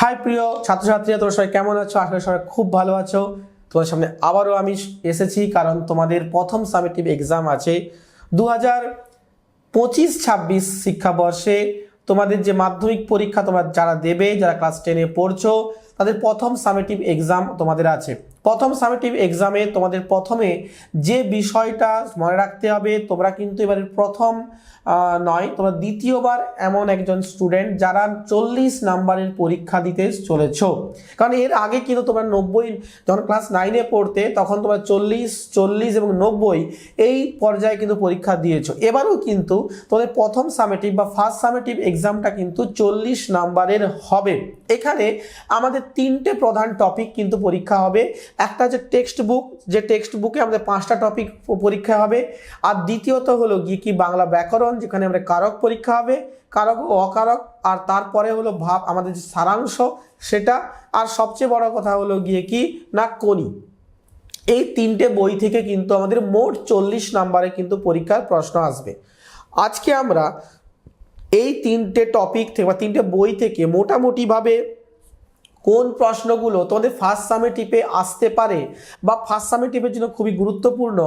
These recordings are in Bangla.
হাই প্রিয় ছাত্রছাত্রীরা তোমরা সবাই কেমন আছো? আশা সবাই খুব ভালো আছো। তোমার সামনে আবারও আমি এসেছি, কারণ তোমাদের প্রথম সামেটিভ এক্সাম আছে। দু হাজার পঁচিশ ছাব্বিশ শিক্ষাবর্ষে তোমাদের যে মাধ্যমিক পরীক্ষা তোমরা যারা দেবে, যারা ক্লাস টেনে পড়ছো তাদের প্রথম সামেটিভ এক্সাম তোমাদের আছে। প্রথম সামেটিভ এক্সামে তোমাদের প্রথমে যে বিষয়টা মনে রাখতে হবে, তোমরা কিন্তু এবারে প্রথম নয়, তোমরা দ্বিতীয়বার এমন একজন স্টুডেন্ট যারা চল্লিশ নাম্বারের পরীক্ষা দিতে চলেছ। কারণ এর আগে কিন্তু তোমরা নব্বই, যখন ক্লাস নাইনে পড়তে, তখন তোমরা চল্লিশ চল্লিশ এবং নব্বই এই পর্যায়ে কিন্তু পরীক্ষা দিয়েছ। এবারেও কিন্তু তোমাদের প্রথম সামেটিভ বা ফার্স্ট সামেটিভ এক্সামটা কিন্তু চল্লিশ নাম্বারের হবে। এখানে আমাদের তিনটে প্রধান টপিক কিন্তু পরীক্ষা হবে। একটা হচ্ছে টেক্সট বুক যে টেক্সট বুকে আমাদের পাঁচটা টপিক পরীক্ষা হবে। আর দ্বিতীয়ত হলো গিয়ে কি বাংলা ব্যাকরণ, যেখানে আমরা কারক পরীক্ষা হবে, কারক ও অকারক। আর তারপরে হলো ভাব, আমাদের যে সারাংশ সেটা। আর সবচেয়ে বড় কথা হলো গিয়ে কি না কোনি এই তিনটে বই থেকে কিন্তু আমাদের মোট চল্লিশ নাম্বারে কিন্তু পরীক্ষার প্রশ্ন আসবে। আজকে আমরা এই তিনটে টপিক থেকে বা তিনটে বই থেকে মোটামুটিভাবে কোন প্রশ্নগুলো তোমাদের ফার্স্ট সামেটিভে আসতে পারে বা ফার্স্ট সামেটিপের জন্য খুবই গুরুত্বপূর্ণ,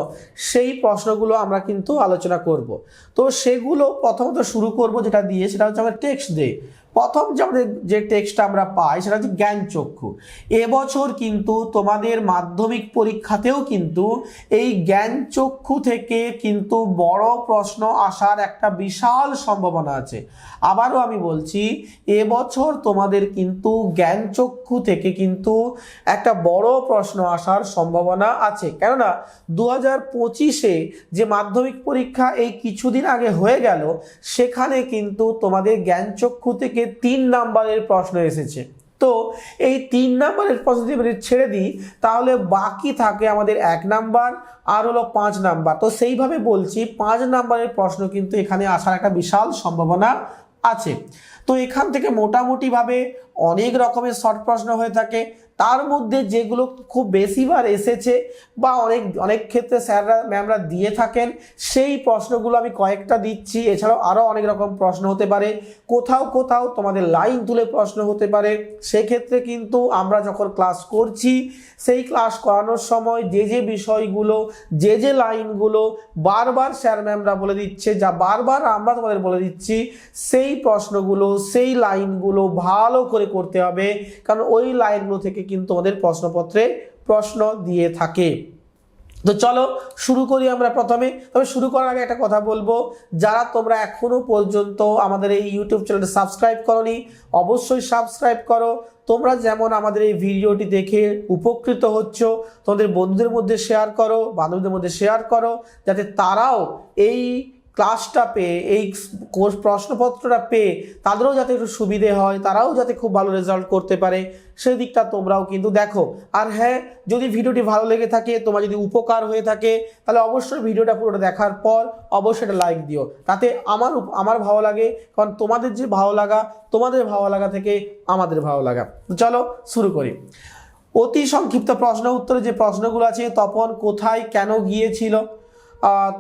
সেই প্রশ্নগুলো আমরা কিন্তু আলোচনা করব। তো সেগুলো প্রথমত শুরু করব যেটা দিয়ে, সেটা হচ্ছে আমরা টেক্সট দিয়ে প্রথম যে আমাদের যে টেক্সটটা আমরা পাই, সেটা হচ্ছে জ্ঞান চক্ষু এবছর কিন্তু তোমাদের মাধ্যমিক পরীক্ষাতেও কিন্তু এই জ্ঞান চক্ষু থেকে কিন্তু বড় প্রশ্ন আসার একটা বিশাল সম্ভাবনা আছে। আবারও আমি বলছি, এবছর তোমাদের কিন্তু জ্ঞান চক্ষু থেকে কিন্তু একটা বড় প্রশ্ন আসার সম্ভাবনা আছে। কেননা দু হাজার পঁচিশে যে মাধ্যমিক পরীক্ষা এই কিছুদিন আগে হয়ে গেল, সেখানে কিন্তু তোমাদের জ্ঞানচক্ষু থেকে তিন নাম্বারের প্রশ্ন এসেছে। তো এই তিন নাম্বারের প্রশ্ন যদি ছেড়ে দিই, তাহলে বাকি থাকে আমাদের এক নাম্বার, আর হলো পাঁচ নাম্বার। তো সেইভাবে বলছি, পাঁচ নাম্বারের প্রশ্ন কিন্তু এখানে আসার একটা বিশাল সম্ভাবনা আছে। তো এখান থেকে মোটামুটিভাবে অনেক রকমের শর্ট প্রশ্ন হয়ে থাকে। তার মধ্যে যেগুলো খুব বেশিবার এসেছে বা অনেক অনেক ক্ষেত্রে স্যাররা, ম্যামরা দিয়ে থাকেন, সেই প্রশ্নগুলো আমি কয়েকটা দিচ্ছি। এছাড়াও আরও অনেক রকম প্রশ্ন হতে পারে। কোথাও কোথাও তোমাদের লাইন তুলে প্রশ্ন হতে পারে। সেক্ষেত্রে কিন্তু আমরা যখন ক্লাস করছি, সেই ক্লাস করানোর সময় যে যে বিষয়গুলো, যে যে লাইনগুলো বারবার স্যার, ম্যামরা বলে দিচ্ছে, যা বারবার আমরা তোমাদের বলে দিচ্ছি, সেই প্রশ্নগুলো, সেই লাইনগুলো ভালো করে করতে হবে। কারণ ওই লাইনগুলো থেকে কিন্তু আমাদের প্রশ্নপত্রে প্রশ্ন দিয়ে থাকে। তো চলো শুরু করি আমরা প্রথমে। তবে শুরু করার আগে একটা কথা বলব, যারা তোমরা এখনও পর্যন্ত আমাদের এই ইউটিউব চ্যানেলটা সাবস্ক্রাইব করনি, অবশ্যই সাবস্ক্রাইব করো। তোমরা যেমন আমাদের এই ভিডিওটি দেখে উপকৃত হচ্ছ, তোমাদের বন্ধুদের মধ্যে শেয়ার করো, বান্ধবীদের মধ্যে শেয়ার করো, যাতে তারাও এই ক্লাসটা পেয়ে, এই কোর্স প্রশ্নপত্রটা পেয়ে তাদেরও যাতে একটু সুবিধে হয়, তারাও যাতে খুব ভালো রেজাল্ট করতে পারে, সেই দিকটা তোমরাও কিন্তু দেখো। আর হ্যাঁ যদি ভিডিওটি ভালো লেগে থাকে, তোমার যদি উপকার হয়ে থাকে, তাহলে অবশ্যই ভিডিওটা পুরোটা দেখার পর অবশ্যই একটা লাইক দিও। তাতে আমার আমার ভালো লাগে, কারণ তোমাদের যে ভালো লাগা, তোমাদের ভালো লাগা থেকে আমাদের ভালো লাগা। চলো শুরু করি। অতি সংক্ষিপ্ত প্রশ্ন উত্তরে যে প্রশ্নগুলো আছে, তপন কোথায়, কেন গিয়েছিল?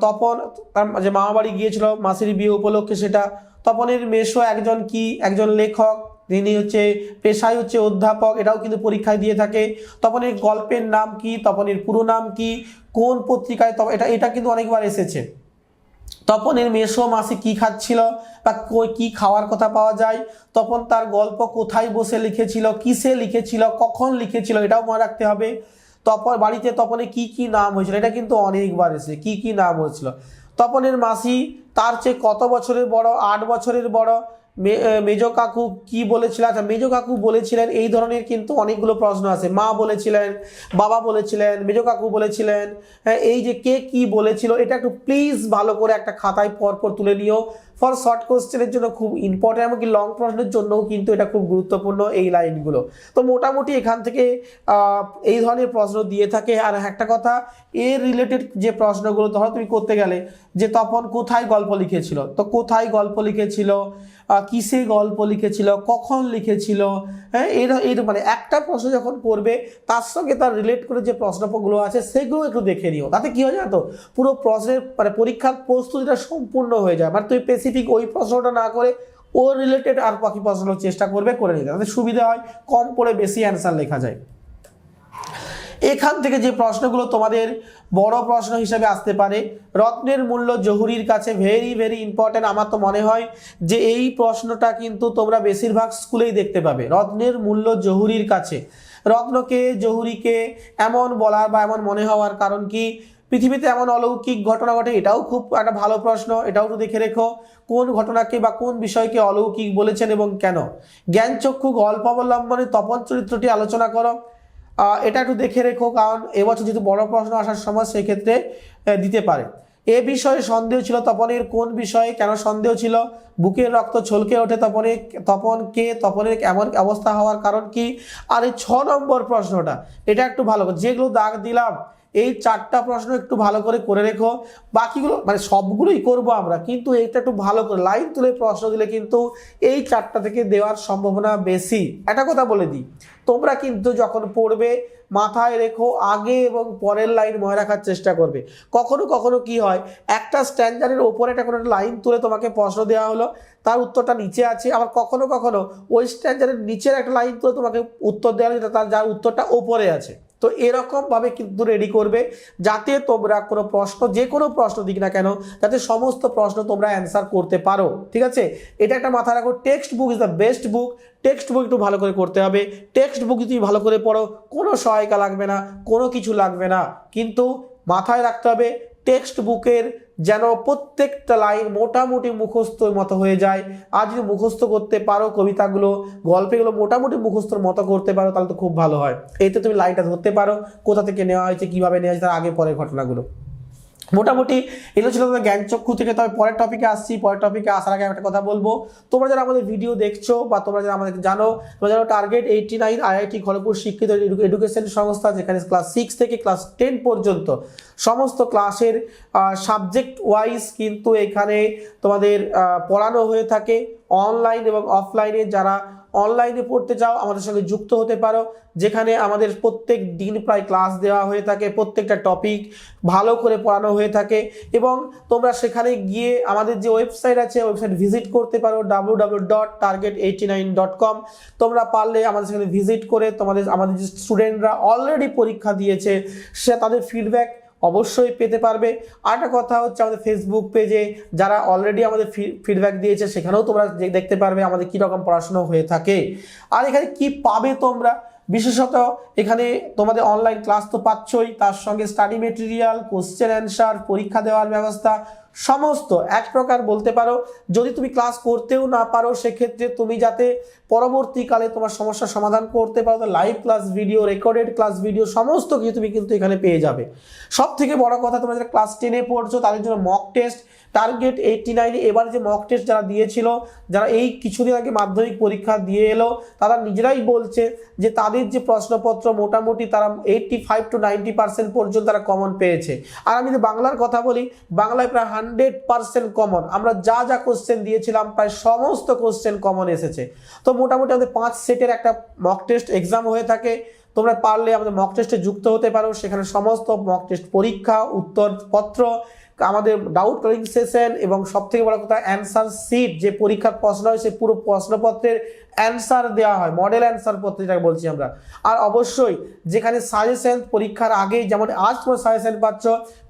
তপন, তার যে মামা বাড়ি গিয়েছিল, মাসির বিয়ে উপলক্ষে সেটা। তপনের মেশো একজন কি? একজন লেখক, তিনি হচ্ছে পেশায় হচ্ছে অধ্যাপক, এটাও কিন্তু পরীক্ষায় দিয়ে থাকে। তপনের গল্পের নাম কি? তপনের পুরো নাম কি? কোন পত্রিকায় তপ- এটা এটা কিন্তু অনেকবার এসেছে। তপনের মেসো মাসে কি খাচ্ছিল বা কি খাওয়ার কথা পাওয়া যায়? তপন তার গল্প কোথায় বসে লিখেছিল, কিসে লিখেছিল, কখন লিখেছিল, এটাও মনে রাখতে হবে। তপন, বাড়িতে তপনে কি কি নাম হয়েছিল? এটা কিন্তু অনেকবার এসে কি কি নাম হয়েছিল? তপনের মাসি, তার চেয়ে কত বছরের বড়? আট বছরের বড়? মেজো কাকু কি বলেছিলেন আচ্ছা মেজো কাকু বলেছিলেন এই ধরনের কিন্তু অনেকগুলো প্রশ্ন আছে। মা বলেছিলেন, বাবা বলেছিলেন, মেজো কাকু বলেছিলেন হ্যাঁ এই যে কে কি বলেছিল, এটা একটু প্লিজ ভালো করে একটা খাতায় পরপর তুলে নিও। ফর শর্ট কোশ্চেনের জন্য খুব ইম্পর্টেন্ট এমনকি লং প্রশ্নের জন্যও কিন্তু এটা খুব গুরুত্বপূর্ণ এই লাইনগুলো তো মোটামুটি এখান থেকে এই ধরনের প্রশ্ন দিয়ে থাকে। আর একটা কথা এর রিলেটেড যে প্রশ্নগুলো, ধরো তুমি করতে গেলে যে তখন কোথায় গল্প লিখেছিল? তো কোথায় গল্প লিখেছিল? কিসে গল্প লিখেছিল, কখন লিখেছিল হ্যাঁ এর মানে একটা প্রশ্ন যখন করবে, তার সঙ্গে তার রিলেট করে যে প্রশ্নগুলো আছে, সেগুলো একটু দেখে নিও। তাতে কি হয় জানো পুরো প্রশ্নের মানে পরীক্ষার প্রস্তুতিটা সম্পূর্ণ হয়ে যায়। মানে তুমি স্পেসিফিক ওই প্রশ্নটা না করে ও রিলেটেড আর বাকি প্রশ্নগুলো চেষ্টা করবে, করে নিতে। তাদের সুবিধা হয়, কম পড়ে বেশি অ্যান্সার লেখা যায়। এখান থেকে যে প্রশ্নগুলো তোমাদের বড় প্রশ্ন হিসেবে আসতে পারে, রত্নের মূল্য জহুরির কাছে ভেরি ভেরি ইম্পর্টেন্ট আমার তো মনে হয় যে এই প্রশ্নটা কিন্তু তোমরা বেশিরভাগ স্কুলেই দেখতে পাবে, রত্নের মূল্য জহুরির কাছে। রত্নকে, জহুরিকে এমন বলার বা এমন মনে হওয়ার কারণ কি? পৃথিবীতে এমন অলৌকিক ঘটনা ঘটে, এটাও খুব একটা ভালো প্রশ্ন, এটাও একটু দেখে রেখো, কোন ঘটনাকে বা কোন বিষয়কে অলৌকিক বলেছেন এবং কেন? জ্ঞানচক্ষু গল্প অবলম্বনে তপন চরিত্রটি আলোচনা করো। এটা একটু দেখে রেখো, কারণ এবছর যেহেতু বড় প্রশ্ন আসার সময় সেক্ষেত্রে দিতে পারে। এ বিষয়ে সন্দেহ ছিল তপনের, কোন বিষয়ে কেন সন্দেহ ছিল? বুকের রক্ত ছলকে ওঠে তপনে তপন কে, তপনের এমন অবস্থা হওয়ার কারণ কি? আর এই ছ নম্বর প্রশ্নটা, এটা একটু ভালো যেগুলো দাগ দিলাম এই চারটা প্রশ্ন একটু ভালো করে করে রেখো। বাকিগুলো মানে সবগুলোই করব আমরা, কিন্তু এটা একটু ভালো করে লাইন তুলে প্রশ্ন দিলে কিন্তু এই চারটা থেকে দেওয়ার সম্ভাবনা বেশি। একটা কথা বলে দিই, তোমরা কিন্তু যখন পড়বে, মাথায় রেখো আগে এবং পরের লাইন মনে রাখার চেষ্টা করবে। কখনো কখনো কি হয়, একটা স্ট্যান্ডার্ডের ওপরে একটা কোনো লাইন তুলে তোমাকে প্রশ্ন দেওয়া হলো, তার উত্তরটা নিচে আছে, আবার কখনো কখনো ওই স্ট্যান্ডার্ডের নিচের একটা লাইন তুলে তোমাকে উত্তর দেওয়া হলো তার, যার উত্তরটা ওপরে আছে। তো এরকমভাবে কিন্তু রেডি করবে। যাতে তোমরা কোনো প্রশ্ন, যে কোনো প্রশ্ন দিক না কেন, যাতে সমস্ত প্রশ্ন তোমরা অ্যান্সার করতে পারো। ঠিক আছে? এটা একটা মাথায় রাখো textbook is the best book textbook একটু ভালো করে করতে হবে। টেক্সট বুক যদি ভালো করে পড়ো, কোনো সহায়িকা লাগবে না, কোনো কিছু লাগবে না। কিন্তু মাথায় রাখতে হবে টেক্সট বুকের যেন প্রত্যেকটা লাইন মোটামুটি মুখস্থ মতো হয়ে যায়। আর যদি মুখস্থ করতে পারো কবিতাগুলো, গল্পেগুলো মোটামুটি মুখস্থর মতো করতে পারো, তাহলে তো খুব ভালো হয়। এতে তুমি লাইনটা ধরতে পারো, কোথা থেকে নেওয়া হয়েছে, কীভাবে নেওয়া হয়েছে, তার আগে পরের ঘটনাগুলো। মোটামুটি এগুলো ছিল তোমাদের জ্ঞানচক্ষু থেকে। তবে পরের টপিকে আসছি, পরের টপিকে আসার আগে একটা কথা বলব। তোমরা যারা আমাদের ভিডিও দেখছ বা তোমরা যারা আমাদের জানো, তোমরা জানো target eighty nine IIT Kharagpur শিক্ষিত এডু- এডুকেশন সংস্থা, যেখানে ক্লাস সিক্স থেকে ক্লাস টেন পর্যন্ত সমস্ত ক্লাসের সাবজেক্ট ওয়াইজ কিন্তু এখানে তোমাদের পড়ানো হয়ে থাকে। অনলাইন এবং অফলাইনে যারা অনলাইনে পড়তে চাও, আমাদের সঙ্গে যুক্ত হতে পারো, যেখানে আমাদের প্রত্যেক দিন প্রায় ক্লাস দেওয়া হয়ে থাকে, প্রত্যেকটা টপিক ভালো করে পড়ানো হয়ে থাকে এবং তোমরা সেখানে গিয়ে আমাদের যে ওয়েবসাইট আছে, ওয়েবসাইট ভিজিট করতে পারো W W dot target eighty nine dot com তোমরা পারলে আমাদের সেখানে ভিজিট করে তোমাদের, আমাদের যে স্টুডেন্টরা অলরেডি পরীক্ষা দিয়েছে, সে তাদের ফিডব্যাক অবশ্যই পেতে পারবে। আর একটা কথা হচ্ছে আমাদের ফেসবুক পেজে যারা অলরেডি আমাদের ফিডব্যাক দিয়েছে, সেখানেও তোমরা দেখতে পারবে আমাদের কীরকম পড়াশোনা হয়ে থাকে। আর এখানে কি পাবে তোমরা? বিশেষত এখানে তোমাদের অনলাইন ক্লাস তো পাচ্ছই। তার সঙ্গে স্টাডি মেটেরিয়াল কোশ্চেন অ্যান্সার পরীক্ষা দেওয়ার ব্যবস্থা সমস্ত এক প্রকার বলতে পারো। যদি তুমি ক্লাস করতেও না পারো, সেক্ষেত্রে তুমি যাতে পরবর্তীকালে তোমার সমস্যার সমাধান করতে পারো live class video recorded class video সমস্ত কিছু তুমি কিন্তু এখানে পেয়ে যাবে। সব থেকে বড় কথা, তোমরা যারা ক্লাস টেনে পড়ছো, তাদের জন্য মক টেস্ট টার্গেট এইটটি নাইনে এবার যে মক টেস্ট যারা দিয়েছিল, যারা এই কিছুদিন আগে মাধ্যমিক পরীক্ষা দিয়ে এলো, তারা নিজেরাই বলছে যে তাদের যে প্রশ্নপত্র, মোটামুটি তারা eighty five to ninety percent পর্যন্ত তারা কমন পেয়েছে। আর আমি যদি বাংলার কথা বলি, বাংলায় প্রায় হান্ড্রেড পারসেন্ট কমন আমরা যা যা কোশ্চেন দিয়েছিলাম, প্রায় সমস্ত কোশ্চেন কমন এসেছে। তো মোটামুটি আমাদের পাঁচ সেটের একটা মক টেস্ট এক্সাম হয়ে থাকে। তোমরা পারলে আমাদের মক টেস্টে যুক্ত হতে পারো। সেখানে সমস্ত মক টেস্ট পরীক্ষা, উত্তরপত্র আমাদের ডাউট ক্লিয়ারিং সেশন এবং সব থেকে বড় কথা অ্যান্সার সিট যে পরীক্ষার প্রশ্ন হয়, সেই পুরো প্রশ্নপত্রের অ্যান্সার দেওয়া হয় মডেল অ্যান্সার পত্র যেটাকে বলছি আমরা। আর অবশ্যই যেখানে সাজেশন পরীক্ষার আগেই যেমন আজ তোমরা সাজেশন পাচ্ছ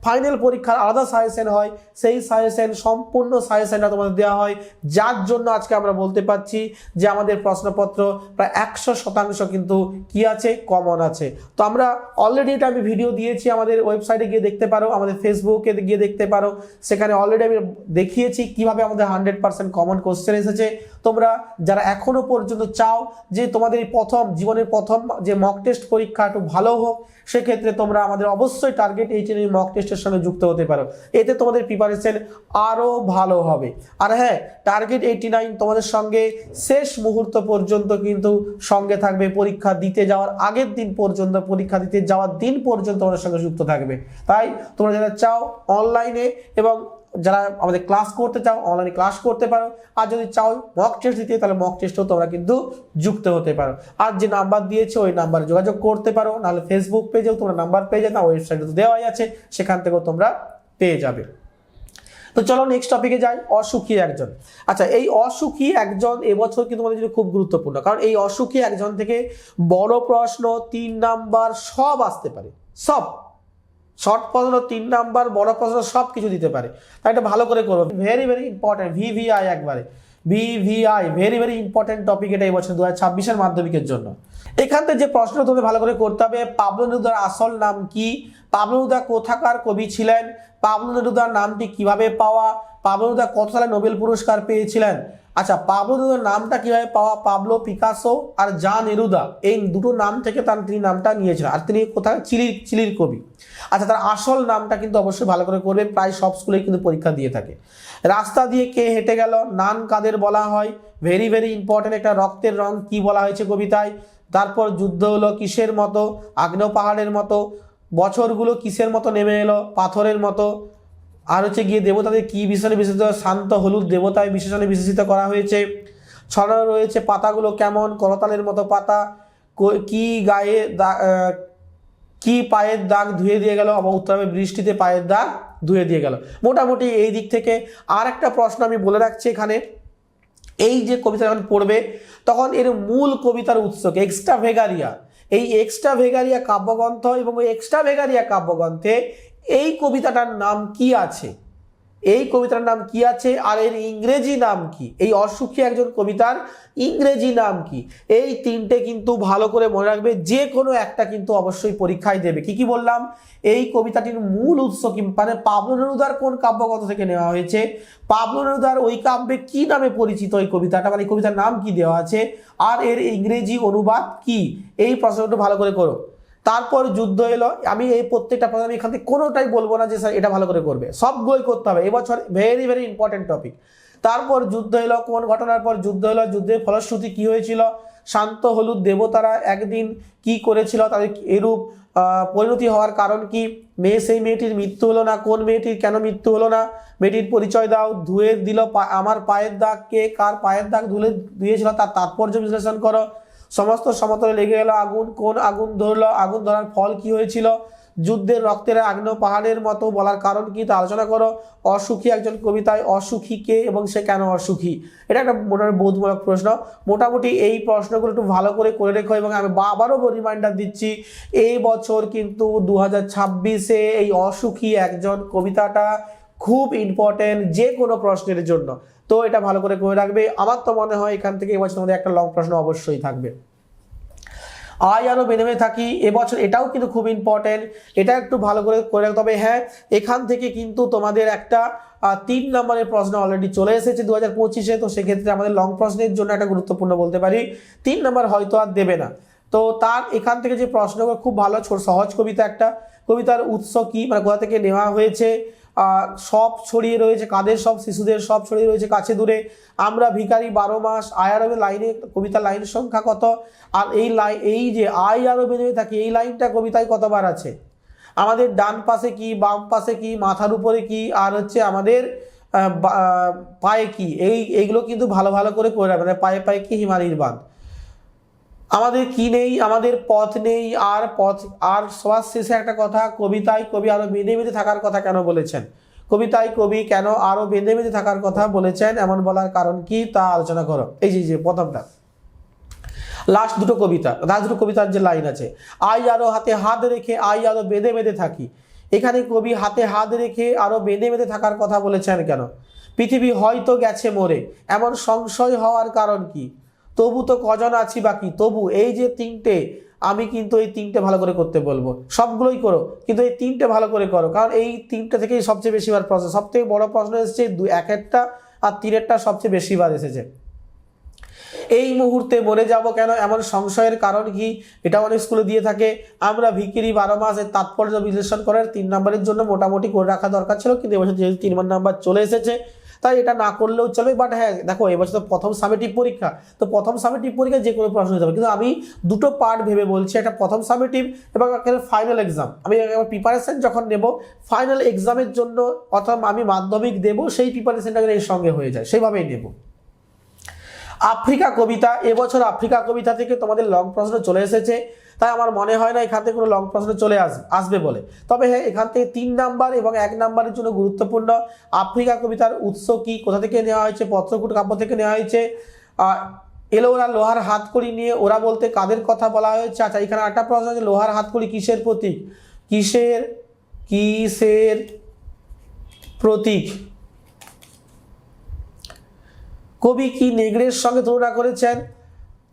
ফাইনাল পরীক্ষার আলাদা সাজেশন হয়, সেই সাজেশন সম্পূর্ণ সাজেশনটা তোমাদের দেওয়া হয়। যার জন্য আজকে আমরা বলতে পারছি যে আমাদের প্রশ্নপত্র প্রায় একশো শতাংশ কিন্তু কি আছে? কমন আছে। তো আমরা অলরেডি এটা আমি ভিডিও দিয়েছি আমাদের ওয়েবসাইটে গিয়ে দেখতে পারো, আমাদের ফেসবুকে গিয়ে দেখতে পারো। সেখানে অলরেডি আমি দেখিয়েছি কীভাবে আমাদের হান্ড্রেড পার্সেন্ট কমন কোশ্চেন এসেছে। তোমরা যারা এখনও পর্যন্ত চাও যে তোমাদের এই প্রথম, জীবনের প্রথম যে মক টেস্ট পরীক্ষা একটু ভালো হোক, সেক্ষেত্রে তোমরা আমাদের অবশ্যই টার্গেট এইটিন মক টেস্টের সঙ্গে যুক্ত হতে পারো। এতে তোমাদের প্রিপারেশন আরও ভালো হবে। আর হ্যাঁ টার্গেট এইটি নাইন তোমাদের সঙ্গে শেষ মুহূর্ত পর্যন্ত কিন্তু সঙ্গে থাকবে। পরীক্ষা দিতে যাওয়ার আগের দিন পর্যন্ত, পরীক্ষা দিতে যাওয়ার দিন পর্যন্ত তোমাদের সঙ্গে যুক্ত থাকবে। তাই তোমরা যারা চাও অনলাইনে এবং যারা আমাদের ক্লাস করতে চাও অনলাইনে ক্লাস করতে পারো, আর যদি চাও মক টেস্ট দিতে, তাহলে মক টেস্টও তোমরা কিন্তু যুক্ত হতে পারো। আর যে নাম্বার দিয়েছে, ওই নাম্বারে যোগাযোগ করতে পারো, নাহলে ফেসবুক পেজেও তোমরা নাম্বার পেয়ে যাবে ওয়েবসাইটে তো দেওয়াই আছে, সেখান থেকেও তোমরা পেয়ে যাবে। তো চলো নেক্সট টপিকে যাই, অসুখী একজন। আচ্ছা এই অসুখী একজন এবছর কিন্তু আমাদের জন্য খুব গুরুত্বপূর্ণ, কারণ এই অসুখী একজন থেকে বড় প্রশ্ন, তিন নাম্বার সব আসতে পারে, সব। শর্ট প্রশ্ন, তিন নাম্বার, বড় প্রশ্ন সব কিছু দিতে পারে। তাই এটা ভালো করে করব ভেরি ভেরি ইম্পর্টেন্ট ভিভিআই একবারে। VVI very very important topic এটা এই বছর দু হাজার ছাব্বিশের মাধ্যমিকের জন্য। এখান থেকে যে প্রশ্ন তোমাদের ভালো করে করতে হবে, পাবলো নেরুদার আসল নাম কি? পাবলো নেরুদা কোথাকার কবি ছিলেন? পাবলো নেরুদার নামটি কীভাবে পাওয়া? পাবলো নেরুদা কত সালে নোবেল পুরস্কার পেয়েছিলেন? আচ্ছা পাবলো নেরুদার নামটা কীভাবে পাওয়া? পাবলো পিকাসো আর জা নেরুদা। এই দুটো নাম থেকে তার তিনি নামটা নিয়েছিলেন। আর তিনি কোথায়? চিলির চিলির কবি। আচ্ছা তার আসল নামটা কিন্তু অবশ্যই ভালো করে করবে। প্রায় সব স্কুলেই কিন্তু পরীক্ষা দিয়ে থাকে। রাস্তা দিয়ে কে হেঁটে গেল? নান কাদের বলা হয়? ভেরি ভেরি ইম্পর্টেন্ট একটা রক্তের রং কি বলা হয়েছে কবিতায়? তারপর যুদ্ধ হলো কিসের মতো? আগ্নেয় পাহাড়ের মতো? বছরগুলো কিসের মতো নেমে এলো? পাথরের মতো? আর হচ্ছে গিয়ে দেবতাদের কি বিশেষণে বিশেষিত? শান্ত, হলুদ দেবতায় বিশেষণে বিশেষিত করা হয়েছে। ছড়ানো রয়েছে, পাতাগুলো কেমন? করতালের মতো পাতা। কো- গায়ে কি পায়ের দাগ ধুয়ে দিয়ে গেল? আবার উত্তর বৃষ্টিতে পায়ের দাগ ধুয়ে দিয়ে গেল। মোটামুটি এই দিক থেকে আর একটা প্রশ্ন আমি বলে রাখছি এখানে। এই যে কবিতা যখন পড়বে, তখন এর মূল কবিতার উৎসকে এক্সট্রা ভেগারিয়া এই এক্সট্রা ভেগারিয়া কাব্যগ্রন্থ এবং ওই এক্সট্রা ভেগারিয়া কাব্যগ্রন্থে এই কবিতাটার নাম কি আছে? এই কবিতার নাম কি আছে? আর এর ইংরেজি নাম কি? এই অসুখী একজন কবিতার ইংরেজি নাম কি? এই তিনটে কিন্তু ভালো করে মনে রাখবে, যে কোনো একটা কিন্তু অবশ্যই পরীক্ষায় দেবে। কি কি বললাম? এই কবিতাটির মূল উৎস কি? মানে পাবলো নেরুদার কোন কাব্যগ্রন্থ থেকে নেওয়া হয়েছে? পাবলো নেরুদার ওই কাব্যে কি নামে পরিচিত ওই কবিতাটা? মানে কবিতার নাম কি দেওয়া আছে? আর এর ইংরেজি অনুবাদ কি? এই প্রশ্নটা ভালো করে করো। তারপর যুদ্ধ এলো। আমি এই প্রত্যেকটা প্রধান এখান থেকে কোনোটাই বলব না যে, স্যার, এটা ভালো করে করবে। সব সবগুলোই করতে হবে। এবছর ভেরি ভেরি ইম্পর্টেন্ট টপিক তারপর যুদ্ধ এলো, কোন ঘটনার পর যুদ্ধ এলো, যুদ্ধের ফলশ্রুতি কি হয়েছিল, শান্ত, হলুদ, দেবতারা একদিন কি করেছিল, তাদের এরূপ পরিণতি হওয়ার কারণ কি? মেয়ে, সেই মেয়েটির মৃত্যু হলো না, কোন মেয়েটির, কেন মৃত্যু হলো না? মেয়েটির পরিচয় দাও ধুয়ে দিল আমার পায়ের দাগ, কে কার পায়ের দাগ ধুলে, ধুয়েছিল, তার তাৎপর্য বিশ্লেষণ করো। সমস্ত সমতলে লেগে গেল আগুন। কোন আগুন ধরলো? আগুন ধরার ফল কি হয়েছিল? যুদ্ধের রক্তের আগ্নেয় পাহাড়ের মতো বলার কারণ কি তা আলোচনা করো। অসুখী একজন কবিতায় অসুখী কে এবং সে কেন অসুখী? এটা একটা মোটামুটি বোধমূলক প্রশ্ন। মোটামুটি এই প্রশ্নগুলো একটু ভালো করে করে রেখো এবং আমি আবারও রিমাইন্ডার দিচ্ছি, এই বছর কিন্তু দু হাজার ছাব্বিশে এই অসুখী একজন কবিতাটা খুব ইম্পর্টেন্ট যে কোনো প্রশ্নের জন্য। তো এটা ভালো করে করে রাখবে। আমার তো মনে হয় এখান থেকে এবছর আমাদের একটা লং প্রশ্ন অবশ্যই থাকবে। আয় আরও বেঁধে বেঁধে থাকি, এবছর এটাও কিন্তু খুব ইম্পর্টেন্ট এটা একটু ভালো করে করে রাখতে হবে। হ্যাঁ এখান থেকে কিন্তু তোমাদের একটা তিন নম্বরের প্রশ্ন অলরেডি চলে এসেছে দু হাজার পঁচিশে, তো সেক্ষেত্রে আমাদের লং প্রশ্নের জন্য একটা গুরুত্বপূর্ণ বলতে পারি। তিন নম্বর হয়তো আর দেবে না। তো তার এখান থেকে যে প্রশ্নগুলো খুব ভালো সহজ কবিতা একটা, কবিতার উৎস কি মানে কোথা থেকে নেওয়া হয়েছে সব ছড়িয়ে রয়েছে, কাদের সব, শিশুদের সব ছড়িয়ে রয়েছে কাছে দূরে। আমরা ভিখারি বারো মাস আয় আরবে লাইনে, কবিতা লাইনের সংখ্যা কত? আর এই লাইন এই যে আই আরও বেঁধে থাকি, এই লাইনটা কবিতায় কতবার আছে? আমাদের ডান পাশে কি, বাম পাশে কি, মাথার উপরে কি, আর হচ্ছে আমাদের পায়ে কি? এই, এইগুলো কিন্তু ভালো ভালো করে করে মানে পায়ে পায়ে কি হিমালয়ের বাঁধ। আমাদের কি নেই? আমাদের পথ নেই। আর পথ, আর সবার শেষে একটা কথা, কবিতায় কবি আরও বেঁধে বেঁধে থাকার কথা কেন বলেছেন? কবিতায় কবি কেন আরও বেঁধে বেঁধে থাকার কথা বলেছেন? এমন বলার কারণ কি তা আলোচনা করো। এই যে যে, প্রথমটা। লাস্ট দুটো কবিতা, লাস্ট দুটো কবিতার যে লাইন আছে, আই আরও হাতে হাত রেখে আই আরও বেঁধে বেঁধে থাকি। এখানে কবি হাতে হাত রেখে আরও বেঁধে বেঁধে থাকার কথা বলেছেন কেন? পৃথিবী হয়তো গেছে মরে, এমন সংশয় হওয়ার কারণ কি? তবু তো কজন আছি বাকি? তবু এই যে তিনটে, আমি কিন্তু এই তিনটে ভালো করে করতে বলব। সবগুলোই করো, কিন্তু এই তিনটে ভালো করে করো, কারণ এই তিনটে থেকেই সবচেয়ে বেশিবার প্রশ্ন সব থেকে বড় প্রশ্ন এসেছে, দু এক একটা আর তিনেরটা সবচেয়ে বেশিবার এসেছে। এই মুহূর্তে মরে যাব কেন? এমন সংশয়ের কারণ কি? এটা অনেক স্কুলে দিয়ে থাকে। আমরা ভিকিরি বারো মাসের তাৎপর্য বিশ্লেষণ করার তিন নম্বরের জন্য মোটামুটি করে রাখা দরকার ছিল, কিন্তু এবছর যেহেতু তিন নাম্বার চলে এসেছে তাই এটা না করলেও চলে বাট হ্যাঁ দেখো এবছর তো প্রথম সামেটিভ পরীক্ষা। তো প্রথম সামেটিভ পরীক্ষা যে কোনো প্রশ্ন হতে পারে। কিন্তু আমি দুটো পার্ট ভেবে বলছি, একটা প্রথম সামেটিভ এবং ফাইনাল এক্সাম আমি প্রিপারেশন যখন নেব ফাইনাল এক্সামের জন্য অথবা আমি মাধ্যমিক দেব, সেই প্রিপারেশনটা এর সঙ্গে হয়ে যায়, সেইভাবেই নেব। আফ্রিকা কবিতা, এবছর আফ্রিকা কবিতা থেকে তোমাদের লং প্রশ্ন চলে এসেছে। তাই আমার মনে হয় না এখান থেকে কোনো লং প্রশ্ন চলে আস আসবে বলে। তবে হ্যাঁ এখান থেকে তিন নাম্বার এবং এক নাম্বারের জন্য গুরুত্বপূর্ণ আফ্রিকা কবিতার উৎস কি, কোথা থেকে নেওয়া হয়েছে, পত্রকূট কাব্য থেকে নেওয়া হয়েছে এলো ওরা লোহার হাতকড়ি নিয়ে ওরা বলতে কাদের কথা বলা হয়েছে? আচ্ছা এখানে একটা প্রশ্ন আছে, লোহার হাতকড়ি কিসের প্রতীক? কিসের কিসের প্রতীক? কবি কি নেগড়ের সঙ্গে তুলনা করেছেন?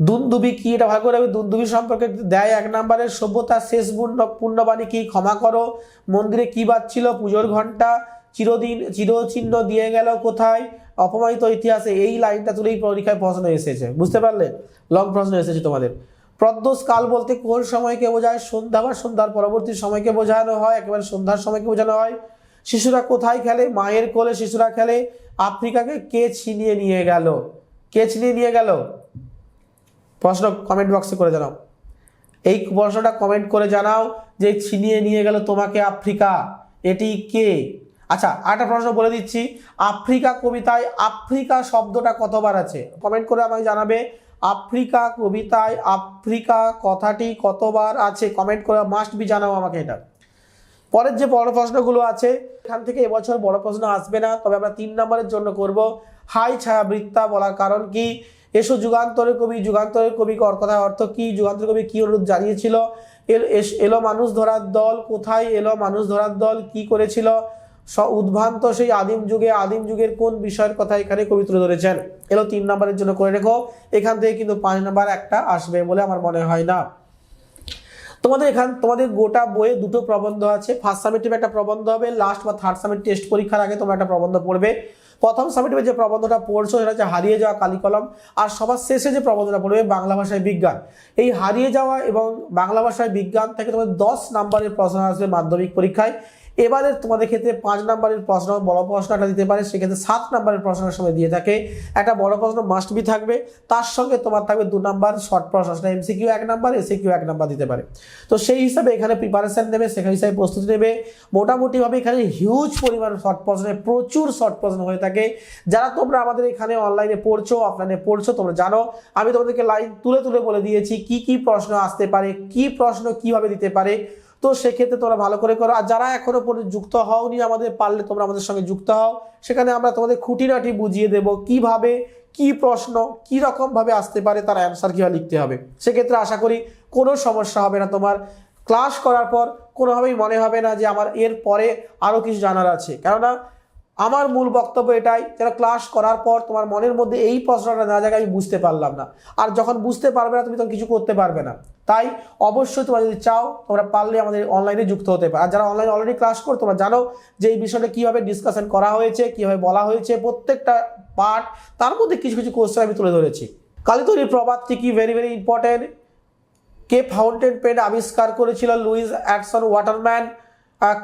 দুন্দুবি কি? এটা ভালো করে দুন্দুবি সম্পর্কে দেয় এক নম্বরের সভ্যতার শেষ পূর্ণ পূর্ণবাণী কি? ক্ষমা করো। মন্দিরে কি বাজছিল পুজোর ঘণ্টা চিরদিন, চিরচিহ্ন দিয়ে গেল কোথায়? অপমানিত ইতিহাসে এই লাইনটা তুলেই পরীক্ষায় প্রশ্ন এসেছে। বুঝতে পারলে? লং প্রশ্ন এসেছে তোমাদের। প্রদ্যোষ কাল বলতে কোন সময়কে বোঝায়? সন্ধ্যা বা সন্ধ্যার পরবর্তী সময়কে বোঝানো হয়? একেবারে সন্ধ্যার সময়কে বোঝানো হয়। শিশুরা কোথায় খেলে? মায়ের কোলে শিশুরা খেলে। আফ্রিকাকে কে ছিনিয়ে নিয়ে গেল? কে ছিনিয়ে নিয়ে গেল? প্রশ্ন কমেন্ট বক্সে করে জানাও। এই প্রশ্নটা কমেন্ট করে জানাও যে ছিনিয়ে নিয়ে গেল তোমাকে আফ্রিকা। এটি কে? আচ্ছা আরেকটা প্রশ্ন বলে দিচ্ছি। আফ্রিকা কবিতায় আফ্রিকা শব্দটা কতবার আছে? কমেন্ট করে আমাকে জানাবে। আফ্রিকা কবিতায় আফ্রিকা কথাটি কতবার আছে? কমেন্ট করে মাস্ট বি জানাও আমাকে এটা। পরের যে বড় প্রশ্নগুলো আছে, এখান থেকে এবছর বড় প্রশ্ন আসবে না, তবে আমরা তিন নম্বরের জন্য করব হাই ছায়াবৃত্তা বলার কারণ কি? এসো যুগান্তরের কবি যুগান্তরের কবি কথার অর্থ কি? যুগান্তরের কবি কি অনুরোধ জানিয়েছিল? এল- মানুষ ধরার দল, কোথায় এলো মানুষ ধরার দল, কি করেছিল? উদ্ভ্রান্ত সেই আদিম যুগে, আদিম যুগের কোন বিষয়ের কথা এখানে কবি তুলে ধরেছেন? এলো তিন নম্বরের জন্য করে রেখো, এখান থেকে কিন্তু পাঁচ নম্বর একটা আসবে বলে আমার মনে হয় না। তোমাদের এখান তোমাদের গোটা বইয়ে দুটো প্রবন্ধ আছে। ফার্স্ট সামিটিভ একটা প্রবন্ধ হবে লাস্ট বা থার্ড সামিট টেস্ট পরীক্ষার আগে তোমরা একটা প্রবন্ধ পড়বে। প্রথম সামিটিভে যে প্রবন্ধটা পড়ছো সেটা হচ্ছে হারিয়ে যাওয়া কালিকলম। আর সবার শেষে যে প্রবন্ধটা পড়বে, বাংলা ভাষায় বিজ্ঞান। এই হারিয়ে যাওয়া এবং বাংলা ভাষায় বিজ্ঞান থেকে তোমাদের দশ নাম্বারের প্রশ্ন আসবে মাধ্যমিক পরীক্ষায়। এবারে তোমাদের ক্ষেত্রে পাঁচ নাম্বারের প্রশ্ন, বড় প্রশ্নটা দিতে পারে, সেক্ষেত্রে সাত নাম্বারের প্রশ্নের সময় দিয়ে থাকে। একটা বড় প্রশ্ন মাস্ট বি থাকবে, তার সঙ্গে তোমার থাকবে দু নাম্বার শর্ট প্রশ্ন, সেটা এমসিকিউ এক নাম্বার এসি কিউ এক নাম্বার দিতে পারে। তো সেই হিসাবে এখানে প্রিপারেশান নেবে, সেখানে হিসাবে প্রস্তুতি নেবে। মোটামুটিভাবে এখানে হিউজ পরিমাণ শর্ট প্রশ্নে, প্রচুর শর্ট প্রশ্ন হয়ে থাকে। যারা তোমরা আমাদের এখানে অনলাইনে পড়ছো অফলাইনে পড়ছো, তোমরা জানো, আমি তোমাদেরকে লাইন তুলে তুলে বলে দিয়েছি, কি কি প্রশ্ন আসতে পারে, কি প্রশ্ন কীভাবে দিতে পারে। তো সেক্ষেত্রে তোমরা ভালো করে করো। আর যারা এখনও পর্যন্ত যুক্ত হওনি আমাদের, পারলে তোমরা আমাদের সঙ্গে যুক্ত হও। সেখানে আমরা তোমাদের খুঁটিনাটি বুঝিয়ে দেব। কীভাবে, কি প্রশ্ন, কি রকম ভাবে আসতে পারে তার অ্যান্সার কীভাবে লিখতে হবে। সেক্ষেত্রে আশা করি কোনো সমস্যা হবে না তোমার। ক্লাস করার পর কোনোভাবেই মনে হবে না যে আমার এর পরে আরও কিছু জানার আছে। কেননা আমার মূল বক্তব্য এটাই, যেন ক্লাস করার পর তোমার মনের মধ্যে এই প্রশ্নটা না জায়গায় আমি বুঝতে পারলাম না। আর যখন বুঝতে পারবে না, তুমি তখন কিছু করতে পারবে না। তাই অবশ্যই তোমরা যদি চাও, তোমরা পারলে আমাদের অনলাইনে যুক্ত হতে পারো। আর যারা অনলাইনে অলরেডি ক্লাস করো, তোমরা জানো যে এই বিষয়টা কীভাবে ডিসকাশন করা হয়েছে, কীভাবে বলা হয়েছে, প্রত্যেকটা পার্ট তার মধ্যে কিছু কিছু কোশ্চেন আমি তুলে ধরেছি। কালিতরির প্রবাদটি কি ভেরি ভেরি ইম্পর্টেন্ট কে ফাউন্টেন পেন আবিষ্কার করেছিল? লুইস অ্যাটসন ওয়াটারম্যান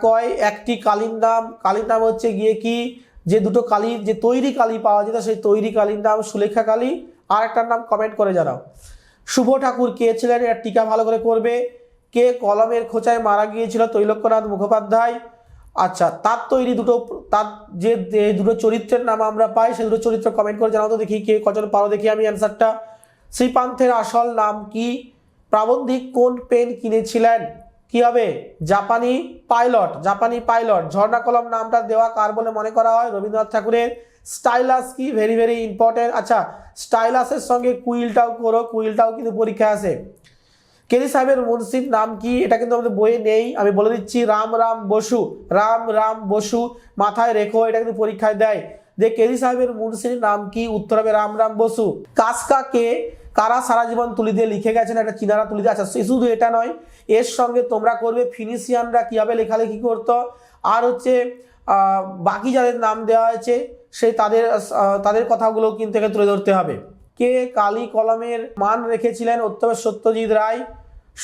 কয়? একটি কালির নাম। কালির নাম হচ্ছে গিয়ে কি? যে দুটো কালির যে তৈরি কালি পাওয়া যেত, সেই তৈরি কালির নাম সুলেখা কালী। আর একটার নাম কমেন্ট করে জানাও। শুভ ঠাকুর, কে ছিলেন? এর টিকা ভালো করে করবে। কে কলমের খোঁচায় মারা গিয়েছিল? তৈলক্যনাথ মুখোপাধ্যায়। আচ্ছা তার তৈরি দুটো, তার যে দুটো চরিত্রের নাম আমরা পাই, সেই দুটো চরিত্র কমেন্ট করে জানাও তো দেখি কে কজন পারো দেখি আমি অ্যান্সারটা শ্রীপান্থের আসল নাম কি? প্রাবন্ধিক কোন পেন কিনেছিলেন? কি হবে? জাপানি পাইলট জাপানি পাইলট, ঝর্ণা কলম নামটা দেওয়া কার বলে মনে করা হয়? রবীন্দ্রনাথ ঠাকুরের। স্টাইলাস কি? ভেরি ভেরি ইম্পর্টেন্ট আচ্ছা স্টাইলাসের সঙ্গে কুইলটাও করো, কুইলটাও কিন্তু পরীক্ষা আসে কেলি সাহেবের মুন্সির নাম কি? এটা কিন্তু আমাদের বইয়ে নেই। আমি বলে দিচ্ছি, রাম রাম বসু, রাম রাম বসু মাথায় রেখো, এটা কিন্তু পরীক্ষায় দেয়। যে কেলি সাহেবের মুন্সির নাম কি? উত্তর হবে রাম রাম বসু। কাসকা কে কারা সারা জীবন তুলি দিয়ে লিখে গেছেন? একটা চিনারা তুলি দিয়ে। আচ্ছা শুধু এটা নয় এর সঙ্গে তোমরা করবে ফিনিশিয়ানরা কীভাবে লেখালেখি করতো। আর হচ্ছে বাকি যাদের নাম দেওয়া হয়েছে, সেই তাদের তাদের কথাগুলো কিন্তু এখানে তুলে ধরতে হবে। কে কালী কলমের মান রেখেছিলেন? উত্তর সত্যজিৎ রায়।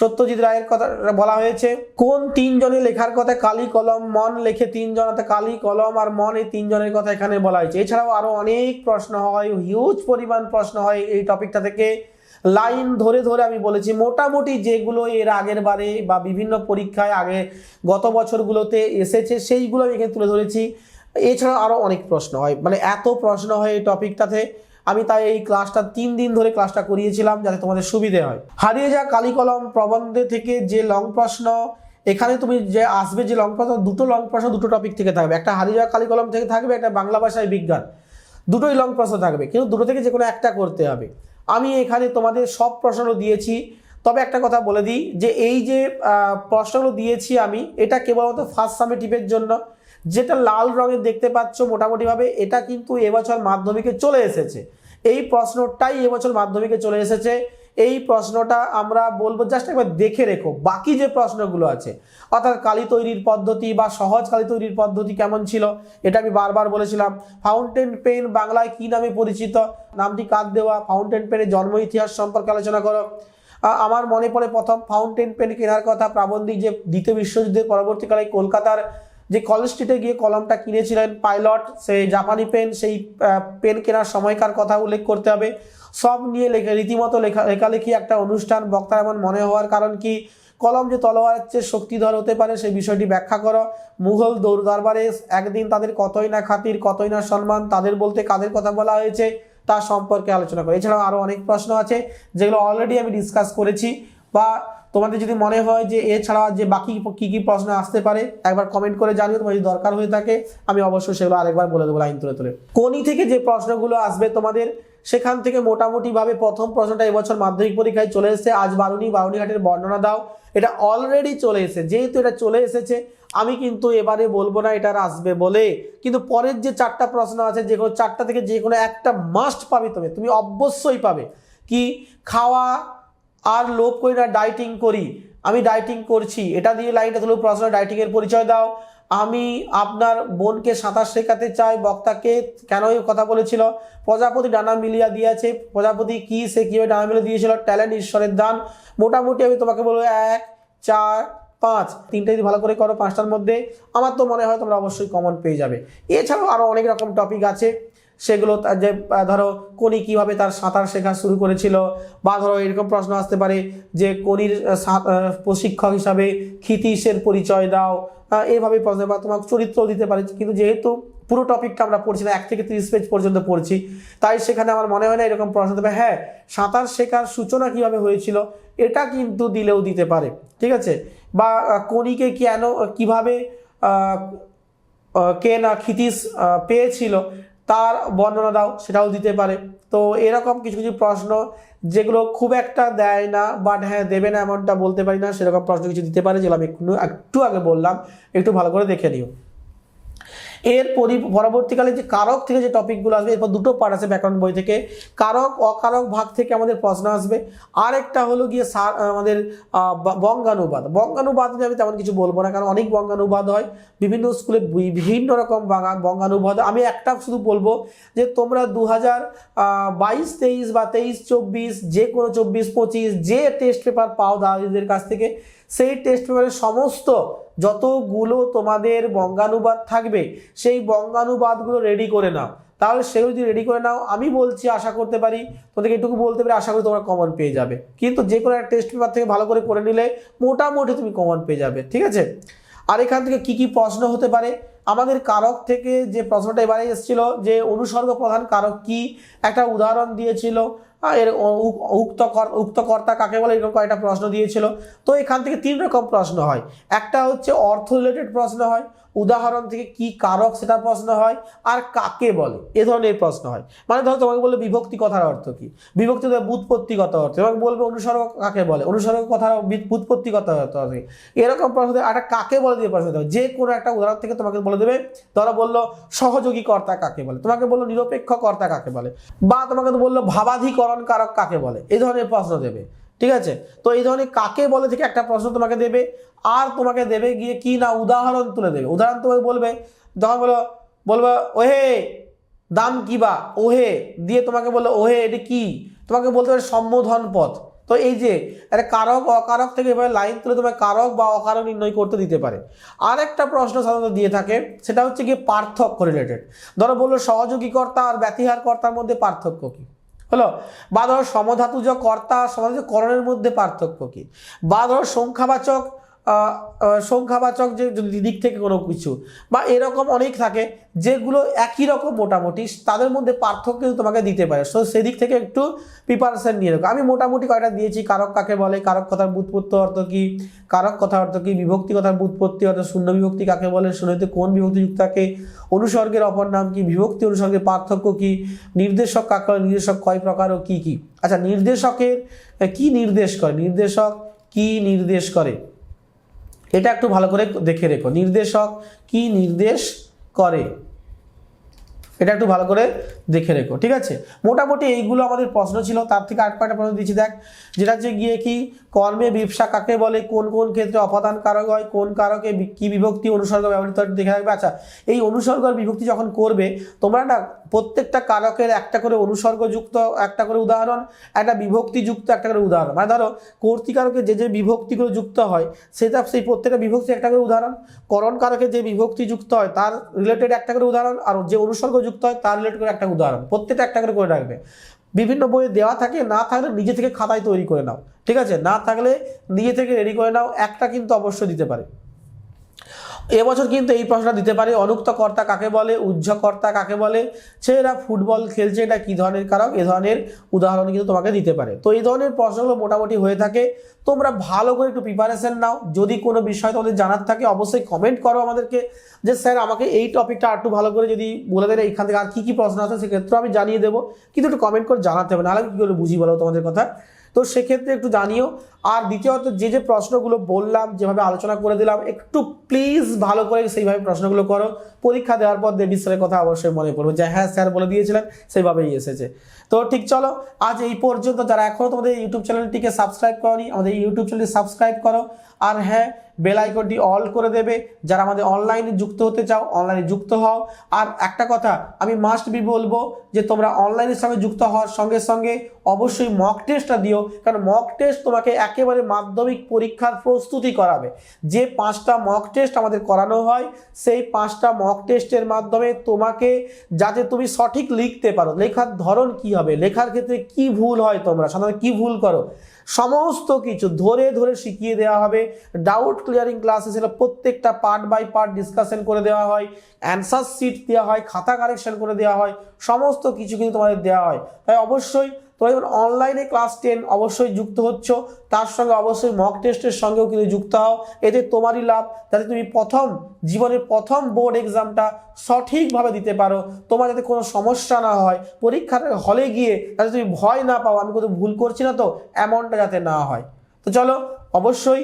সত্যজিৎ রায়ের কথা বলা হয়েছে, কোন তিনজনের লেখার কথা? কালী কলম, মন লেখে তিনজন, অর্থাৎ কালী কলম আর মন এই তিনজনের কথা এখানে বলা হয়েছে। এছাড়াও আরও অনেক প্রশ্ন হয় হিউজ পরিমাণ প্রশ্ন হয় এই টপিকটা থেকে। লাইন ধরে ধরে আমি বলেছি, মোটামুটি যেগুলো এর আগের বারে বা বিভিন্ন পরীক্ষায় আগে গত বছরগুলোতে এসেছে, সেইগুলো আমি এখানে তুলে ধরেছি। এছাড়া আরও অনেক প্রশ্ন হয়। মানে এত প্রশ্ন হয় এই টপিকটাতে। আমি তাই এই ক্লাসটা তিন দিন ধরে ক্লাসটা করিয়েছিলাম যাতে তোমাদের সুবিধে হয়। হারিয়ে যা কালিকলম প্রবন্ধে থেকে যে লং প্রশ্ন, এখানে তুমি যে আসবে যে লং প্রশ্ন, দুটো লং প্রশ্ন দুটো টপিক থেকে থাকবে। একটা হারিয়ে যাওয়া কালিকলম থেকে থাকবে, একটা বাংলা ভাষায় বিজ্ঞান। দুটোই লং প্রশ্ন থাকবে। কিন্তু দুটো থেকে যে কোনো একটা করতে হবে। আমি এখানে তোমাদের সব প্রশ্নগুলো দিয়েছি। তবে একটা কথা বলে দিই যে এই যে প্রশ্নগুলো দিয়েছি আমি, এটা কেবলমাত্র ফার্স্ট সামেটিভের জন্য। যেটা লাল রঙের দেখতে পাচ্ছ মোটামুটিভাবে, এটা কিন্তু এবছর মাধ্যমিকে চলে এসেছে। এই প্রশ্নটাই এবছর মাধ্যমিকে চলে এসেছে। এই প্রশ্নটা আমরা বলব জাস্ট একবার দেখে রেখো। বাকি যে প্রশ্নগুলো আছে, অর্থাৎ কালি তৈরির পদ্ধতি বা সহজ কালি তৈরির পদ্ধতি কেমন ছিল, এটা আমি বারবার বলেছিলাম। ফাউন্টেন পেন বাংলায় কি নামে পরিচিত? নামটি কাক দেওয়া? ফাউন্টেন পেনের জন্ম ইতিহাস সম্পর্কে আলোচনা করো। আমার মনে পড়ে প্রথম ফাউন্টেন পেন কেনার কথা। প্রাবন্ধিক যে দ্বিতীয় বিশ্বযুদ্ধের পরবর্তীকালে কলকাতার যে কলেজ স্ট্রিটে গিয়ে কলমটা কিনেছিলেন পাইলট সেই জাপানি পেন সেই পেন কেনার সময়কার কথা উল্লেখ করতে হবে। সব নিয়ে লেখা, রীতিমতো লেখা লেখালেখি একটা অনুষ্ঠান। বক্তার এমন মনে হওয়ার কারণ কি? কলম যে তলোয়ারের চেয়ে শক্তিধর হতে পারে, সেই বিষয়টি ব্যাখ্যা করো। মুঘল দৌড় দরবারে একদিন তাদের কতই না খাতির, কতই না সম্মান, তাদের বলতে কাদের কথা বলা হয়েছে, তা সম্পর্কে আলোচনা করো। এছাড়াও আরও অনেক প্রশ্ন আছে, যেগুলো অলরেডি আমি ডিসকাস করেছি বা তোমাদের যদি মনে হয় যে এছাড়া যে বাকি কি কি প্রশ্ন আসতে পারে, একবার কমেন্ট করে জানিও, তোমার যদি দরকার হয়ে থাকে, আমি অবশ্যই সেগুলো আরেকবার বলে দেবো লাইন তুলে তুলে। কোনি থেকে যে প্রশ্নগুলো আসবে তোমাদের, সেখান থেকে মোটামুটিভাবে প্রথম প্রশ্নটা এবছর মাধ্যমিক পরীক্ষায় চলে এসেছে। আজ বারুনি বারুনিঘাটের বর্ণনা দাও। এটা অলরেডি চলে এসেছে। যেহেতু এটা চলে এসেছে, আমি কিন্তু এবারে বলব না এটা আসবে বলে। কিন্তু পরের যে চারটা প্রশ্ন আছে, যে কোনো চারটা থেকে যে কোনো একটা মাস্ট পাবে তুমি। তুমি অবশ্যই পাবে। কি? খাওয়া আর লোভ করি না ডাইটিং করি। আমি ডাইটিং করছি। এটা দিয়ে লাইনটা তুলে, প্রশ্ন ডাইটিংয়ের পরিচয় দাও। আমি আপনার বোনকে সাঁতার শেখাতে চাই, বক্তাকে কেন কথা বলেছিল? প্রজাপতি ডানা মিলিয়া দিয়েছে। প্রজাপতি কি সে কীভাবে ডানা মিলিয়ে দিয়েছিল? ট্যালেন্ট ঈশ্বরের দান। মোটামুটি আমি তোমাকে বলব, এক, চার, পাঁচ। তিনটে যদি ভালো করে করো পাঁচটার মধ্যে, আমার তো মনে হয় তোমরা অবশ্যই কমন পেয়ে যাবে। এছাড়াও আরও অনেক রকম টপিক আছে। সেগুলো তার যে ধরো কোনি কীভাবে তার সাঁতার শেখা শুরু করেছিল বা ধরো এরকম প্রশ্ন আসতে পারে যে কোনির প্রশিক্ষক হিসাবে ক্ষিতীশের পরিচয় দাও আহ, এইভাবে প্রশ্ন বা তোমার চরিত্র দিতে পারে। কিন্তু যেহেতু পুরো টপিকটা আমরা পড়ছি না এক থেকে তিরিশ পেজ পর্যন্ত পড়ছি তাই সেখানে আমার মনে হয় না এরকম প্রশ্ন দেবে হ্যাঁ সাঁতার শেখার সূচনা কীভাবে হয়েছিল এটা কিন্তু দিলেও দিতে পারে ঠিক আছে? বা কোনিকে কেন কীভাবে কে না ক্ষিতিশ আহ, পেয়েছিল তার বর্ণনা দাও, সেটাও দিতে পারে। তো এরকম কিছু কিছু প্রশ্ন যেগুলো খুব একটা দেয় না বাট হ্যাঁ দেবে না এমনটা বলতে পারি না, সেরকম প্রশ্ন কিছু দিতে পারে, যেগুলো আমি একটু আগে বললাম। একটু ভালো করে দেখে নিও। এর পরি পরবর্তীকালে যে কারক থেকে যে টপিকগুলো আসবে, এরপর দুটো পার্ট আছে ব্যাকরণ বই থেকে। কারক, অকারক ভাগ থেকে আমাদের প্রশ্ন আসবে। আর একটা হলো গিয়ে সা- আমাদের বঙ্গানুবাদ। বঙ্গানুবাদ নিয়ে আমি তেমন কিছু বলব না, কারণ অনেক বঙ্গানুবাদ হয়। বিভিন্ন স্কুলে বিভিন্ন রকম বাঙা- বঙ্গানুবাদ। আমি একটা শুধু বলব যে তোমরা দু হাজার বাইশ, তেইশ বা তেইশ, চব্বিশ, যে কোনো চব্বিশ, পঁচিশ, যে টেস্ট পেপার পাও দাদিদের কাছ থেকে সেই টেস্ট পেপারের সমস্ত যতগুলো তোমাদের বঙ্গানুবাদ থাকবে, সেই বঙ্গানুবাদগুলো রেডি করে নাও। তাহলে সেগুলো যদি রেডি করে নাও, আমি বলছি, আশা করতে পারি তোদেরকে এটুকু বলতে পারি আশা করি তোমরা কমন পেয়ে যাবে। কিন্তু যে কোনো একটা টেস্ট পেপার থেকে ভালো করে করে নিলে মোটামুটি তুমি কমন পেয়ে যাবে, ঠিক আছে? আর এখান থেকে কি কি প্রশ্ন হতে পারে? আমাদের কারক থেকে যে প্রশ্নটা এবারে এসেছিল, যে অনুসর্গ প্রধান কারক কি, একটা উদাহরণ দিয়েছিল। এর উক্ত কর- উক্ত কর্তা কাকে বলে? এরকম কয়েকটা প্রশ্ন দিয়েছিল। তো এখান থেকে তিন রকম প্রশ্ন হয়। একটা হচ্ছে অর্থ রিলেটেড প্রশ্ন হয়। উদাহরণ থেকে কি কারক সেটা প্রশ্ন হয় আর কাকে বলে? এ ধরনের প্রশ্ন হয়। মানে ধরো তোমাকে বলবে বিভক্তি কথার অর্থ কি? বিভক্তি কথার বুৎপত্তিগত অর্থ। তোমাকে বলবে অনুসর্গ কাকে বলে? অনুসর্গ কথার বুৎপত্তিগত অর্থ এরকম প্রশ্ন একটা কাকে বলে দিয়ে প্রশ্ন দেবে যে কোনো একটা উদাহরণ থেকে তোমাকে বলে দেবে। ধরো বলল সহযোগী কর্তা কাকে বলে? তোমাকে বলল নিরপেক্ষ কর্তা কাকে বলে? বা তোমাকে তো বলল ভাবাধিকরণ কারক কাকে বলে? এই ধরনের প্রশ্ন দেবে। ঠিক আছে? তো এই ধরনের কাকে বলে থেকে একটা প্রশ্ন তোমাকে দেবে, আর তোমাকে দেবে গিয়ে কি না উদাহরণ তুলে দেবে। উদাহরণ তোমাকে বলবে তখন বলো, বলবে, ওহে, দাম কি বা? ওহে, দিয়ে তোমাকে বলল, ওহে, এটি কি? তোমাকে বলতে পারে সম্বোধন পথ। তো এই যে, একটা কারক, অকারক থেকে এভাবে লাইন তুলে তোমার কারক বা অকারক নির্ণয় করতে দিতে পারে। আর একটা প্রশ্ন সাধারণত দিয়ে থাকে, সেটা হচ্ছে গিয়ে পার্থক্য রিলেটেড ধরো বলল সহযোগী কর্তা আর ব্যতিহার কর্তার মধ্যে পার্থক্য কি? হলো বা ধরো সমধাতুজ কর্তা সমধাতু করণের মধ্যে পার্থক্য কি? বা ধরো সংখ্যাবাচক সংখ্যাবাচক যে দিক থেকে কোনো কিছু বা এরকম অনেক থাকে যেগুলো একই রকম মোটামুটি, তাদের মধ্যে পার্থক্য তোমাকে দিতে পারে। সো সেদিক থেকে একটু প্রিপারেশন নিয়ে রাখো। আমি মোটামুটি কয়টা দিয়েছি? কারক কাকে বলে? কারক কথার বুৎপত্তি অর্থ কী? কারক কথা অর্থ কী? বিভক্তি কথার বুৎপত্তি অর্থ শূন্য বিভক্তি কাকে বলে? শূন্যতে কোন বিভক্তি যুক্ত থাকে? অনুসর্গের অপর নাম কি? বিভক্তি অনুসর্গের পার্থক্য কি? নির্দেশক কাকে বলে? নির্দেশক কয় প্রকার ও কি কি? আচ্ছা নির্দেশকের কি নির্দেশ করে? নির্দেশক কি নির্দেশ করে? এটা একটু ভালো করে দেখে রেখো। নির্দেশক কি নির্দেশ করে? এটা একটু ভালো করে দেখে রেখো, ঠিক আছে? মোটামুটি এইগুলো আমাদের প্রশ্ন ছিল, তার থেকে আট কয়টা প্রশ্ন দিচ্ছি, দেখ, যেটা হচ্ছে গিয়ে কি, কর্মে ব্যবসা কাকে বলে, কোন কোন ক্ষেত্রে অপাদান কারক হয়, কোন কারকে কি বিভক্তি অনুসর্গ ব্যবহৃত দেখে রাখবে? আচ্ছা এই অনুসর্গ বিভক্তি যখন করবে, তোমরা না প্রত্যেকটা কারকের একটা করে অনুসর্গযুক্ত একটা করে উদাহরণ, একটা বিভক্তিযুক্ত একটা করে উদাহরণ। মানে ধরো কর্তিকারকে যে যে বিভক্তিগুলো যুক্ত হয়, সেটা সেই প্রত্যেকটা বিভক্তি একটা করে উদাহরণ, করণ কারকে যে বিভক্তি যুক্ত হয়, তার রিলেটেড একটা করে উদাহরণ, আর যে অনুসর্গ যুক্ত হয়, তার রিলেটেড করে একটা প্রত্যেকটা একটা করে করে রাখবে। বিভিন্ন বই দেওয়া থাকে, না থাকলে নিজে থেকে খাতায় তৈরি করে নাও, ঠিক আছে? না থাকলে নিজে থেকে রেডি করে নাও, একটা কিন্তু অবশ্যই দিতে পারে। এবছর কিন্তু এই প্রশ্নটা দিতে পারে। অনুক্ত কর্তা কাকে বলে? উজ্জ্বকর্তা কাকে বলে? ছেলেরা ফুটবল খেলছে এটা কী ধরনের কারক? এ ধরনের উদাহরণ কিন্তু তোমাকে দিতে পারে। তো এই ধরনের প্রশ্নগুলো মোটামুটি হয়ে থাকে। তোমরা ভালো করে একটু প্রিপারেশন নাও। যদি কোনো বিষয় তোমাদের জানার থাকে, অবশ্যই কমেন্ট করো আমাদেরকে যে, স্যার, আমাকে এই টপিকটা আর একটু ভালো করে যদি বলে দেন এইখান থেকে আর কী কী প্রশ্ন আছে সেক্ষেত্রে আমি জানিয়ে দেবো। কিন্তু একটু কমেন্ট করে জানাতে হবে। নাহলে কী করে বুঝি বলো তোমাদের কথা? তো সেক্ষেত্রে একটু জানিও। আর দ্বিতীয়ত যে যে প্রশ্নগুলো বললাম, যেভাবে আলোচনা করে দিলাম, একটু প্লিজ ভালো করে সেইভাবে প্রশ্নগুলো করো। পরীক্ষা দেওয়ার পর দেবী স্যারের কথা অবশ্যই মনে পড়বে। যে হ্যাঁ স্যার বলে দিয়েছিলেন, সেইভাবেই এসেছে। তো ঠিক চলো, আজ এই পর্যন্ত। যারা এখনও তোমাদের ইউটিউব চ্যানেলটিকে সাবস্ক্রাইব করনি, আমাদের ইউটিউব চ্যানেলটি সাবস্ক্রাইব করো। আর হ্যাঁ বেল আইকনটি অল করে দেবে। যারা আমাদের অনলাইনে যুক্ত হতে চাও অনলাইনে যুক্ত হও। আর একটা কথা, আমি মাস্ট বি বলব যে তোমরা অনলাইনের সঙ্গে যুক্ত হওয়ার সঙ্গে সঙ্গে অবশ্যই মক টেস্টটা দিও। কারণ মক টেস্ট তোমাকে একেবারে মাধ্যমিক পরীক্ষার প্রস্তুতি করাবে। যে পাঁচটা মক টেস্ট আমাদের করানো হয়, সেই পাঁচটা মক টেস্টের মাধ্যমে তোমাকে যাতে তুমি সঠিক লিখতে পারো, লেখার ধরন কি হবে, লেখার ক্ষেত্রে কি ভুল হয় তোমরা, সাধারণত কি ভুল করো, সমস্ত কিছু ধরে ধরে শিখিয়ে দেওয়া হবে। ডাউট ক্লিয়ারিং ক্লাসে সেটা প্রত্যেকটা পার্ট বাই পার্ট ডিসকাশন করে দেওয়া হয় অ্যান্সার শিট দেওয়া হয়, খাতা কারেকশন করে দেওয়া হয়, সমস্ত কিছু কিন্তু তোমাদের দেওয়া হয়। তাই অবশ্যই তোমরা যখন অনলাইনে ক্লাস টেন অবশ্যই যুক্ত হচ্ছ, তার সঙ্গে অবশ্যই মক টেস্টের সঙ্গেও কিন্তু যুক্ত হও। এতে তোমারই লাভ, যাতে তুমি প্রথম, জীবনের প্রথম বোর্ড এক্সামটা সঠিকভাবে দিতে পারো। তোমার যাতে কোনো সমস্যা না হয়, পরীক্ষার হলে গিয়ে যাতে তুমি ভয় না পাও, আমি কোথাও ভুল করছি না তো, এমনটা যাতে না হয়। তো চলো, অবশ্যই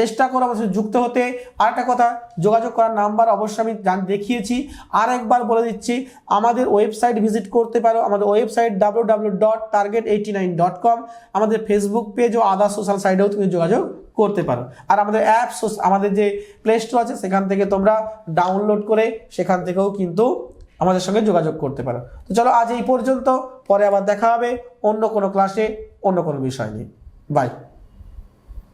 চেষ্টা করো সাথে যুক্ত হতে। আর একটা কথা, যোগাযোগ করার নাম্বার অবশ্যই আমি জান দেখিয়েছি। আর একবার বলে দিচ্ছি, আমাদের ওয়েবসাইট ভিজিট করতে পারো। আমাদের website W W dot target eighty nine dot com আমাদের ফেসবুক পেজ ও আদার সোশ্যাল সাইটেও তুমি যোগাযোগ করতে পারো। আর আমাদের অ্যাপস আমাদের যে প্লে স্টোর আছে, সেখান থেকে তোমরা ডাউনলোড করে সেখান থেকেও কিন্তু আমাদের সঙ্গে যোগাযোগ করতে পারো। তো চলো, আজ এই পর্যন্ত। পরে আবার দেখা হবে অন্য কোনো ক্লাসে অন্য কোনো বিষয় নিয়ে। বাই